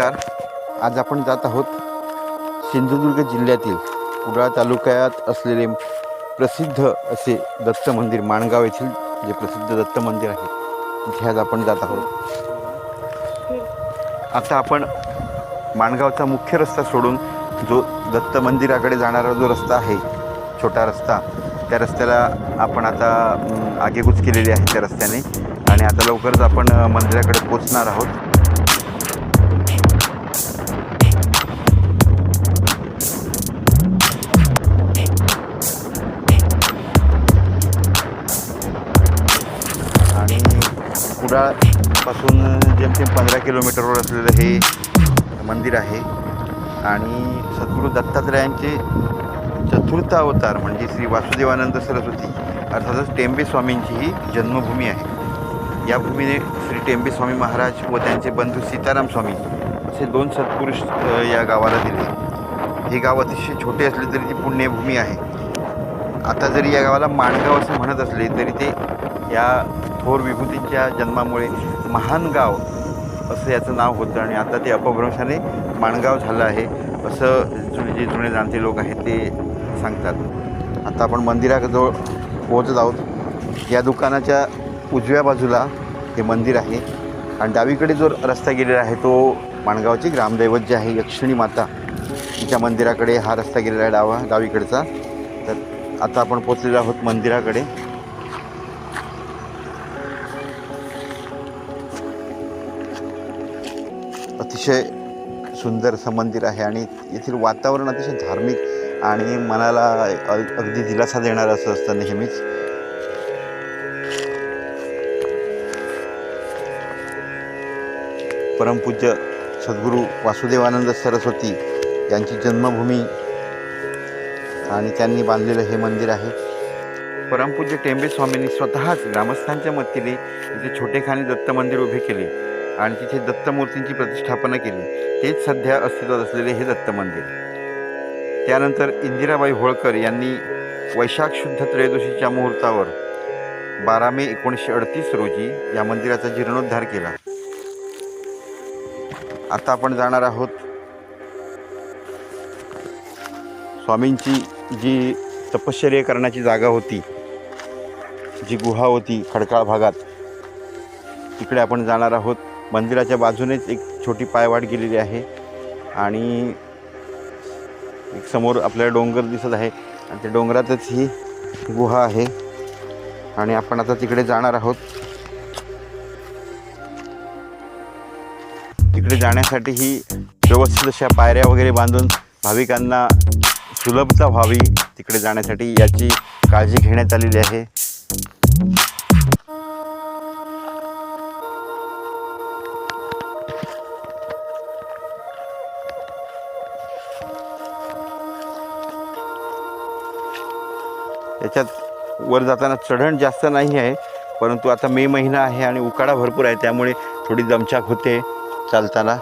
नमस्कार. आज आपण जात आहोत सिंधुदुर्ग जिल्ह्यातील कुडाळ तालुक्यात असलेले प्रसिद्ध असे दत्त मंदिर माणगाव येथील जे प्रसिद्ध दत्त मंदिर आहे तिथे आज आपण जात आहोत. आता आपण माणगावचा मुख्य रस्ता सोडून जो दत्त मंदिराकडे जाणारा जो रस्ता आहे छोटा रस्ता त्या रस्त्याला आपण आता आगेकूच केलेली आहे त्या रस्त्याने. आणि आता लवकरच आपण मंदिराकडे पोचणार आहोत. कुडाळपासून जेमतेम पंधरा किलोमीटरवर असलेलं हे मंदिर आहे. आणि सद्गुरू दत्तात्रयांचे चतुर्थ अवतार म्हणजे श्री वासुदेवानंद सरस्वती अर्थातच टेंबे स्वामींची ही जन्मभूमी आहे. या भूमीने श्री टेंबे स्वामी महाराज व त्यांचे बंधू सीताराम स्वामी असे दोन सत्पुरुष या गावाला दिले. हे गाव अतिशय छोटे असले तरी ती पुण्यभूमी आहे. आता जरी या गावाला माणगाव असं म्हणत असले तरी ते या थोर विभूतींच्या जन्मामुळे महान गाव असं याचं नाव होतं आणि आता ते अपभ्रंशाने माणगाव झालं आहे असं जुने जे जुने जाणते लोक आहेत ते सांगतात. आता आपण मंदिराजवळ पोहोचत आहोत. या दुकानाच्या उजव्या बाजूला हे मंदिर आहे आणि डावीकडे जो रस्ता गेलेला आहे तो माणगावची ग्रामदैवत जे आहे यक्षिणी माता तिच्या मंदिराकडे हा रस्ता गेलेला आहे डावा डावीकडचा. तर आता आपण पोचलेलो आहोत मंदिराकडे. अतिशय सुंदर असं मंदिर आहे आणि येथील वातावरण अतिशय धार्मिक आणि मनाला अगदी दिलासा देणारं असं असतं नेहमीच. परमपूज्य सद्गुरू वासुदेवानंद सरस्वती यांची जन्मभूमी आणि त्यांनी बांधलेलं हे मंदिर आहे. परमपूज्य टेंबे स्वामींनी स्वतःच ग्रामस्थांच्या मदतीने इथे छोटेखानी दत्त मंदिर उभे केले. आणि तिथे दत्तमूर्तींची प्रतिष्ठापना केली. तेच सध्या अस्तित्वात असलेले हे दत्त मंदिर त्यानंतर इंदिराबाई होळकर यांनी वैशाख शुद्ध त्रयोदशीच्या मुहूर्तावर बारा मे एकोणीसशे अडतीस रोजी या मंदिराचा जीर्णोद्धार केला. आता आपण जाणार आहोत स्वामींची जी तपश्चर्या करण्याची जागा होती जी गुहा होती खडकाळ भागात तिकडे आपण जाणार आहोत मंदिराच्या बाजूनेच एक छोटी पायवाट गेलेली आहे आणि एक समोर आपल्याला डोंगर दिसत आहे आणि त्या डोंगरातच ही गुहा आहे. आणि आपण आता तिकडे जाणार आहोत. तिकडे जाण्यासाठी ही व्यवस्थित अशा पायऱ्या वगैरे बांधून भाविकांना सुलभता व्हावी तिकडे जाण्यासाठी याची काळजी घेण्यात आलेली आहे. याच्यात वर जाताना चढण जास्त नाही आहे परंतु आता मे महिना आहे आणि उकाडा भरपूर आहे त्यामुळे थोडी दमछाक होते चालताना.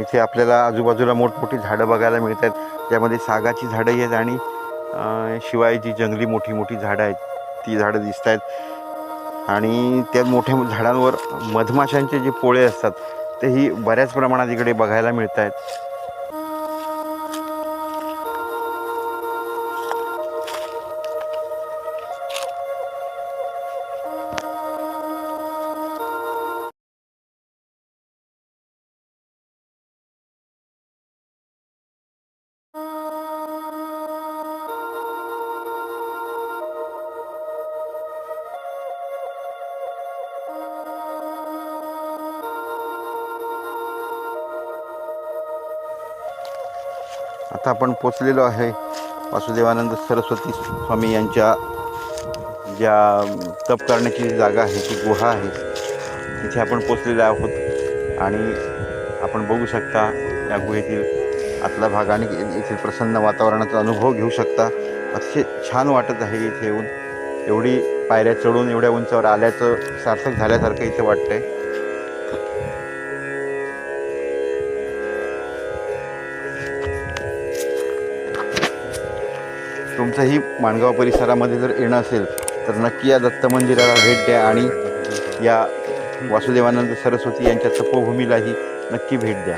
इथे आपल्याला आजूबाजूला मोठमोठी झाडं बघायला मिळत आहेत त्यामध्ये सागाची झाडं आहेत आणि शिवाय जी जंगली मोठी मोठी झाडं आहेत ती झाडं दिसत आहेत आणि त्या मोठ्या झाडांवर मधमाशांचे जे पोळे असतात तेही बऱ्याच प्रमाणात इकडे बघायला मिळत आहेत आता आपण पोचलेलो आहे वासुदेवानंद सरस्वती स्वामी यांच्या ज्या तप करण्याची जी जागा आहे ती गुहा आहे तिथे आपण पोचलेलो आहोत. आणि आपण बघू शकता या गुहेतील आतला भाग आणि येथील प्रसन्न वातावरणाचा अनुभव घेऊ शकता. अतिशय छान वाटत आहे इथे येऊन. एवढी पायऱ्या चढून एवढ्या उंचावर आल्याचं सार्थक झाल्यासारखं इथे आहे तुमचंही माणगाव परिसरामध्ये जर येणं असेल तर नक्की या दत्त मंदिराला भेट द्या आणि या वासुदेवानंद सरस्वती यांच्या तपोभूमीलाही नक्की भेट द्या.